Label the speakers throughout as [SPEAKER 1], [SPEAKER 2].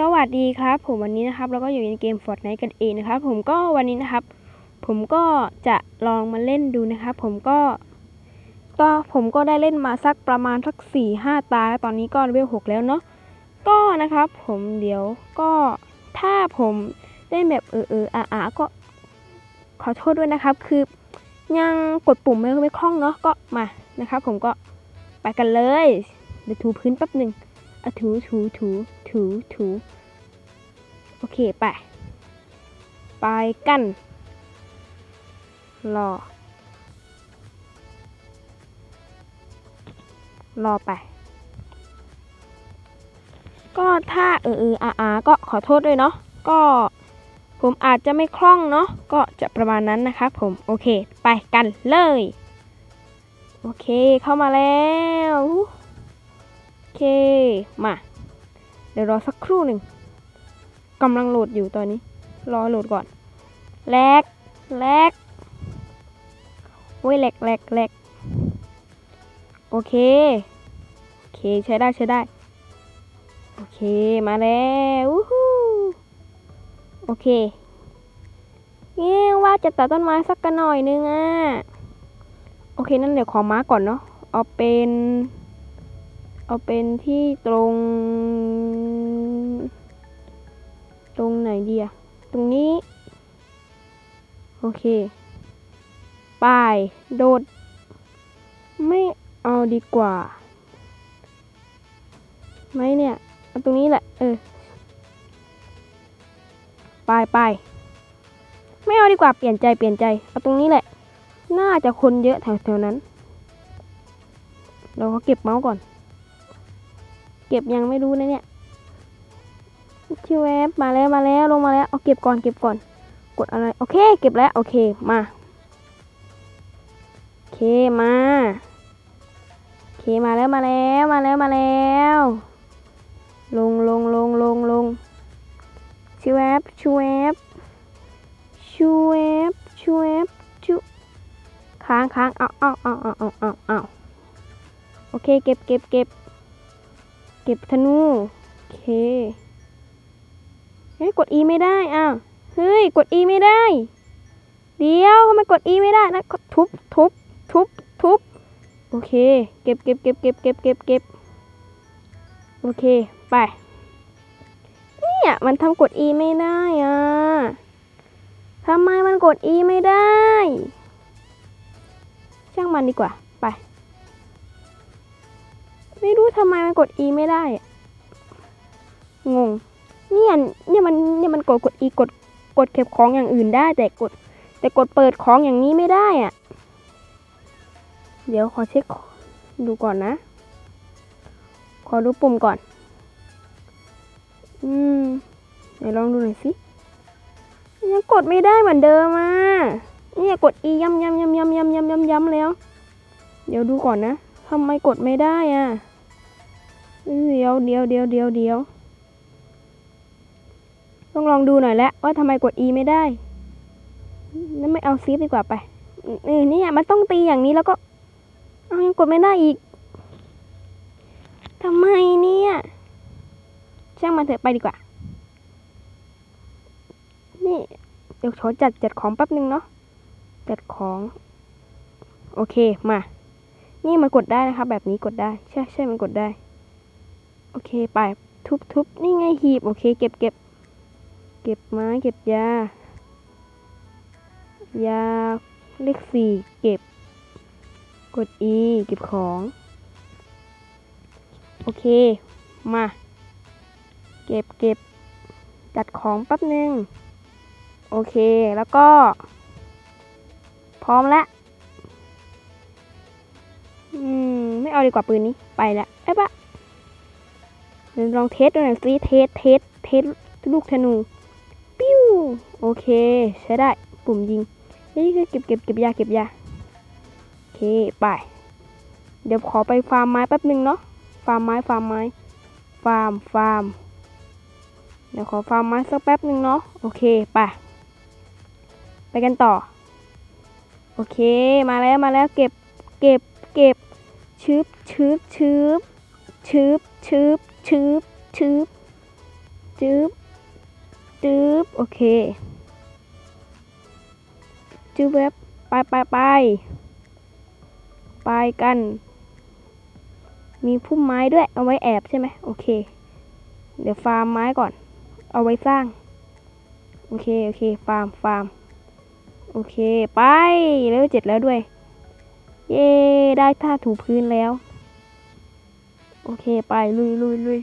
[SPEAKER 1] สวัสดีครับ ผมวันนี้นะครับเราก็อยู่ในเกม Fortnite กันเองนะครับ ผมก็วันนี้นะครับ ผมก็จะลองมาเล่นดูนะครับ ผมก็ก็ผมก็ได้เล่นมาสักประมาณสักสี่ห้าตาแล้วตอนนี้ก็เลเวลหกแล้วเนาะก็นะครับ ผมเดี๋ยวก็ถ้าผมได้แบบเออเอออาอาก็ขอโทษด้วยนะครับ คือยังกดปุ่มไม่ไม่คล่องเนาะก็มานะครับ ผมก็ไปกันเลยเดี๋ยวถูพื้นแป๊บหนึ่งอะถูถูถู ถูถูโอเคไป ไปกันรอรอไป ก็ถ้าเออเอออาอาก็ขอโทษด้วยเนาะก็ผมอาจจะไม่คล่องเนาะก็จะประมาณนั้นนะครับผมโอเคไปกันเลย โอเคเข้ามาแล้ว โอเคมา เดี๋ยวรอสักครู่หนึ่งกำลังโหลดอยู่ตอนนี้ รอโหลดก่อนแลกแลกโอ้ยแหลกแหลกแหลกโอเค โอเคใช้ได้ใช้ได้ โอเคมาแล้วู้โอเคเงี้ยว่าจะตัดต้นไม้สักกันหน่อยนึงอะ โอเค นั่นเดี๋ยวขอมาก่อนเนาะ เอาเป็น เอาเป็นที่ตรง ตรงไหนดีอะตรงนี้ โอเคไปโดด ไม่เอาดีกว่าไม่เนี่ยเอาตรงนี้แหละ เออไปไปไม่เอาดีกว่าเปลี่ยนใจเปลี่ยนใจเอาตรงนี้แหละ น่าจะคนเยอะแถวๆนั้น เราก็เก็บเมาส์ก่อน ก็บยังไม่รู้นะเนี่ยชิวแวบมาแล้วมาแล้วลงมาแล้วเอาเก็บก่อนเก็บก่อน กดอะไรโอเค เก็บแล้วโอเคมาโอเคมาโอเคมาแล้วมาแล้วมาแล้วมาแล้ว ลงลงลงลงลงชิวแวบชิวแวบชิวแวบชิวแวบชิวค้างค้างเอาเอาเอาเอาเอาเอาเอาโอเคเก็บเก็บเก็บ เก็บธนูโอเคเฮ้ยกด E ไม่ได้อ้าวเฮ้ยกด E ไม่ได้ เดี๋ยวทำไมกด E ไม่ได้นะก็ทุบทุบทุบทุบโอเค เก็บเก็บเก็บเก็บเก็บเก็บเก็บโอเค ไปเนี่ยมันทำกด E ไม่ได้อะทำไมมันกด E ไม่ได้ ช่างมันดีกว่า ไป ไม่รู้ทำไมมันกด E ไม่ได้อะงง เนี่ยเนี่ยมันเนี่ยมันกดกด E กดกดเก็บของอย่างอื่นได้ แต่กด แต่กดเปิดของอย่างนี้ไม่ได้อะเดี๋ยวขอเช็คดูก่อนนะ ขอดูปุ่มก่อน อืมเดี๋ยวลองดูหน่อยสิยังกดไม่ได้เหมือนเดิมอะเนี่ยกด E ย้ำย้ำย้ำย้ำย้ำย้ำย้ำย้ำแล้ว เดี๋ยวดูก่อนนะทำไมกดไม่ได้อะ เดี๋ยวเดี๋ยวเดี๋ยวเดี๋ยวเดี๋ยวต้องลองดูหน่อยแล้วว่าทำไมกด E ไม่ได้นั่นไม่เอาซีฟดีกว่าไปเออเนี่ยมันต้องตีอย่างนี้แล้วก็เอายังกดไม่ได้อีกทำไมเนี่ยช่างมันเถอะไปดีกว่า นี่เดี๋ยวขอจัดจัดของแป๊บนึงเนาะจัดของ โอเคมา นี่มันกดได้นะครับแบบนี้กดได้ ใช่ใช่มันกดได้ โอเคไป ทุบทุบนี่ไงหีบ โอเค เก็บเก็บเก็บไม้เก็บยา ยาเลขสี่เก็บ กด E เก็บของ โอเค มา เก็บเก็บจัดของแป๊บหนึ่งโอเค แล้วก็ พร้อมแล้วอืม ไม่เอาดีกว่าปืนนี้ ไปละไอ้ปะเดี๋ย ลองเทสดูหน่อยสิเทสเทสเทสลูกธนู ปิ้ว โอเค ใช้ได้ ปุ่มยิง นี่คือเก็บเก็บเก็บยาเก็บยา โอเค ไป เดี๋ยวขอไปฟาร์มไม้แป๊บนึงเนาะ ฟาร์มไม้ ฟาร์มไม้ ฟาร์ม ฟาร์ม เดี๋ยวขอฟาร์มไม้สักแป๊บนึงเนาะ โอเค ไป ไปกันต่อ โอเค มาแล้ว มาแล้ว เก็บ เก็บ เก็บชึบชึบชึบชึบชึบ ชึบชึบจึ๊บจึ๊บโอเคจึ๊บแวบไปไปไปไปกัน มีพุ่มไม้ด้วยเอาไว้แอบใช่ไหมโอเค เดี๋ยวฟาร์มไม้ก่อน เอาไว้สร้าง โอเค โอเค ฟาร์มฟาร์มโอเค ไปเลเวลเจ็ดแล้วด้วย เย้ ได้ท่าถูพื้นแล้ว โอเคไปลุยลุยลุย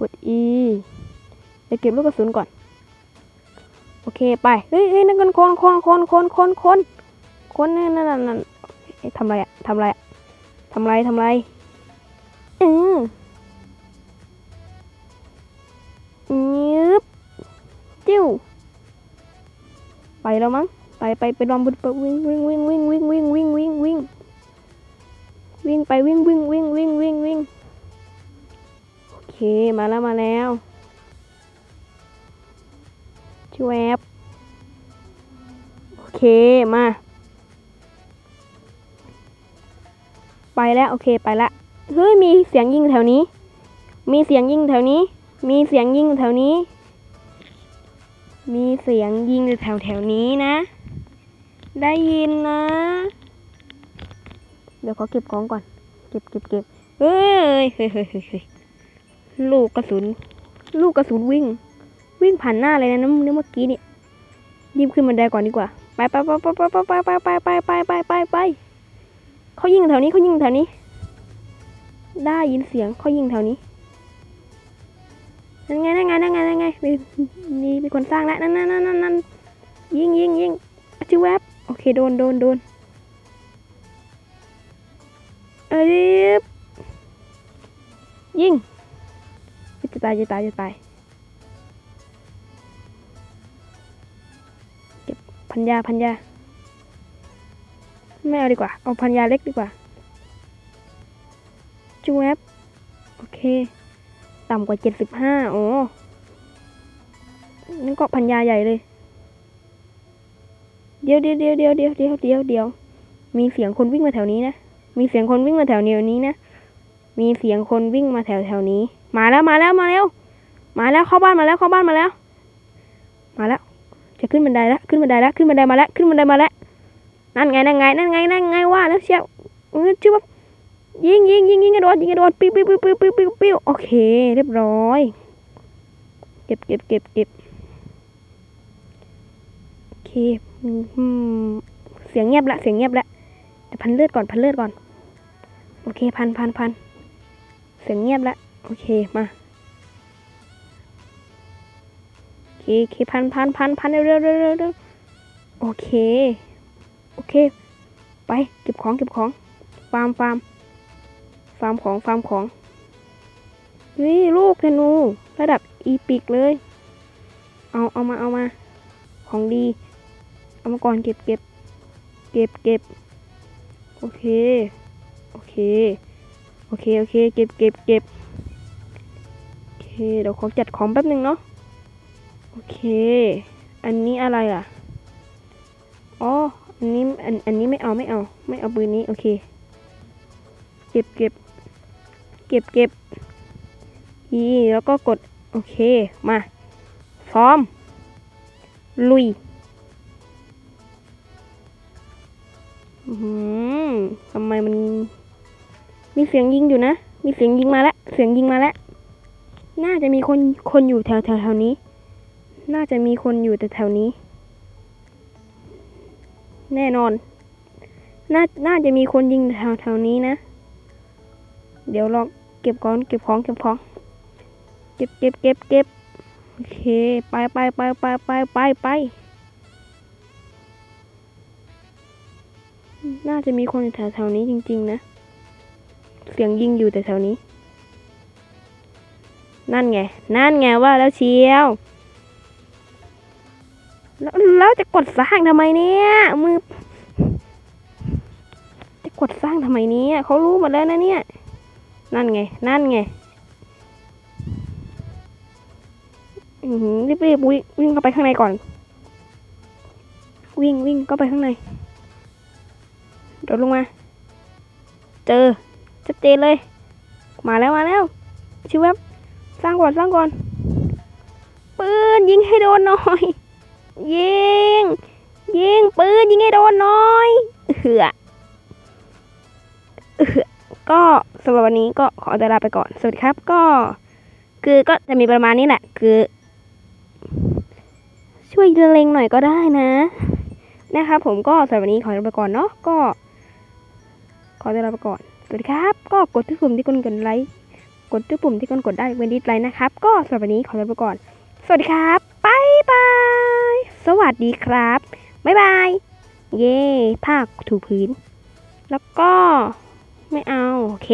[SPEAKER 1] กด E เดี๋ยวเก็บลูกกระสุนก่อน โอเคไป เฮ้ยเฮ้ยนั่นกันคนคนคนคนคนคนคนนั่นนั่นนั่นนั่นเอ๊ะทำไรอะทำไรอะทำไรทำไรอือยืบจิ้วไปแล้วมั้ง ไปไปไปลองบุดไปวิ่งวิ่งวิ่งวิ่งวิ่งวิ่งวิ่งวิ่งวิ่ง วิ่งไปวิ่งวิ่งวิ่งวิ่งวิ่งวิ่งโอเคมาแล้วมาแล้วชวบโอเคมา ไปแล้วโอเคไปละเฮ้ยมีเสียงยิงแถวนี้ มีเสียงยิงแถวนี้ มีเสียงยิงแถวนี้ มีเสียงยิงอยู่แถวแถวนี้นะ ได้ยินนะ เดี๋ยวขอเก็บของก่อน เก็บเก็บเก็บเฮ้ยเฮ้ยเฮ้ยเฮ้ยลูกกระสุน ลูกกระสุนวิ่ง วิ่งผ่านหน้าเลยนะน้ำเมื่อกี้นี่ยรีบขึ้นบันไดก่อนดีกว่า ไปไปไปไปไปไปไปไปไปไปไปไปไปเขายิงแถวนี้เขายิงแถวนี้ ได้ยินเสียงเขายิงแถวนี้นั่นไงนั่นไงนั่นไงนั่นไงมีมีมีคนสร้างแล้วนั่นนั่นนั่นนั่นยิงยิงยิงอจิแวบโอเคโดนโดนโดน เอ๊บยิงจะตายจะตายจะตายเก็บพันยาพันยาไม่เอาดีกว่า เอาพันยาเล็กดีกว่าจูแอปโอเค ต่ำกว่าเจ็ดสิบห้าโอ้นั่นก็พันยาใหญ่เลย เดี๋ยวเดียวเดียวเดียวเดียวเดียวเดียว มีเสียงคนวิ่งมาแถวนี้นะ มีเสียงคนวิ่งมาแถวแนวนี้นะ มีเสียงคนวิ่งมาแถวแถวนี้ มาแล้วมาแล้วมาแล้ว มาแล้วเข้าบ้านมาแล้วเข้าบ้านมาแล้ว มาแล้ว จะขึ้นบันไดแล้วขึ้นบันไดแล้วขึ้นบันไดมาแล้วขึ้นบันไดมาแล้ว นั่นไงนั่นไงนั่นไงนั่นไงว่าแล้วเชียวเออชื่อว่ายิงยิงยิงยิงกระโดดยิงกระโดดปิ้วปิ้วปิ้วปิ้วปิ้วปิ้วปิ้วโอเค เรียบร้อย เก็บเก็บเก็บเก็บโอเคเสียงเงียบละเสียงเงียบละเดี๋ยวพันเลือดก่อนพันเลือดก่อน โอเคพันพันพันเสียงเงียบและโอเคมาโอเคโอเคพันพันพันพันเร็วเร็วเร็วเร็วเร็วโอเค โอเค ไปเก็บของเก็บของฟาร์มฟาร์มฟาร์มของฟาร์มของนี่ลูกธนูระดับอีปิกเลย เอาเอามาเอามาของดี เอามาก่อนเก็บเก็บเก็บเก็บโอเค โอเค โอเค โอเค เก็บเก็บเก็บโอเค เดี๋ยวขอจัดของแป๊บหนึ่งเนาะ โอเค อันนี้อะไรอะ อ๋อ อันนี้ อัน อันนี้ไม่เอา ไม่เอา ไม่เอาปืนนี้ โอเค เก็บเก็บเก็บเก็บอีแล้วก็กด โอเค มา พร้อม ลุยอือหือทำไมมัน มีเสียงยิงอยู่นะ มีเสียงยิงมาแล้ว เสียงยิงมาแล้ว น่าจะมีคนคนอยู่แถวแถวแถวนี้ น่าจะมีคนอยู่แต่แถวนี้ แน่นอน น่า น่าจะมีคนยิงแถวแถวนี้นะ เดี๋ยวลองเก็บก่อนเก็บของ เก็บของ เก็บเก็บเก็บเก็บโอเค ไปไปไปไปไปไปไป น่าจะมีคนอยู่แถวแถวนี้จริง ๆ นะ เสียงยิงอยู่แต่แถวนี้ นั่นไง นั่นไงว่าแล้วเชียว แล้วแล้วจะกดสร้างทำไมเนี่ยมือ จะกดสร้างทำไมเนี่ยเขารู้หมดแล้วนะเนี่ย นั่นไง นั่นไงอือหือรีบวิ่งวิ่งเข้าไปข้างในก่อน วิ่งวิ่งเข้าไปข้างในโดดลงมา เจอ ชัดเจนเลย มาแล้วมาแล้ว ชิวแวบสร้างก่อนสร้างก่อน ปืนยิงให้โดนหน่อย ยิง ยิงปืนยิงให้โดนหน่อยเหือเหือก็สำหรับวันนี้ก็ขอตัวลาไปก่อน สวัสดีครับก็ คือก็จะมีประมาณนี้แหละ คือ ช่วยเล็งหน่อยก็ได้นะ นะครับผมก็สำหรับวันนี้ขอตัวไปก่อนเนาะก็ ขอตัวลาไปก่อน สวัสดีครับ ก็กดที่ปุ่มที่คนกดไลค์ กดที่ปุ่มที่คนกดได้เวนดิสไลค์นะครับ ก็สำหรับวันนี้ขอลาไปก่อน สวัสดีครับบายบาย สวัสดีครับบายบาย เย่ภาคถูพื้น แล้วก็ไม่เอาโอเค